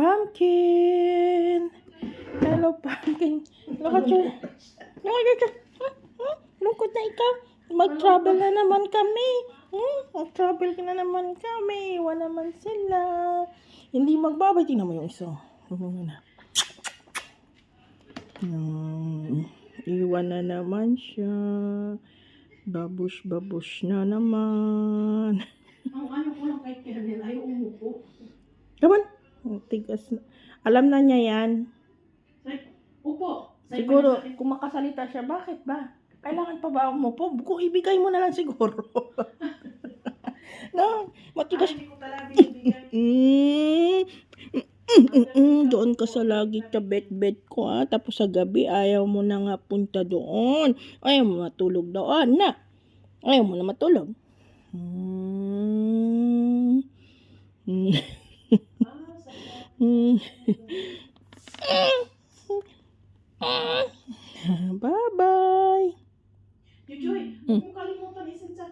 Pumpkin! Hello, Pumpkin. Lungkot siya. Lungkot siya. Hmm? Hmm? Lungkot na ikaw. Mag-travel na naman kami. Hmm? Mag-travel na naman kami. Iwan naman sila. Hindi magbabay. Tingnan mo yung isa. Ano na. Hmm. Iwan na naman siya. Babush-babush na naman. Ang ano ko lang kay Kernel ay umupo. Come on. Tigas na. Alam na niya yan. Upo. Siguro, kung makasalita siya, bakit ba? Kailangan pa ba mo po? Kung ibigay mo na lang siguro. no, matigas. Ay, hindi ko talaga binibigyan. Mm, mm, mm, mm, doon ka sa lagi sa bed-bed ko ah. Tapos sa gabi, ayaw mo na nga punta doon. Ayaw mo matulog doon na. Ayaw mo na matulog. Mm. Mm. Ah, sa- Mm. Bye-bye.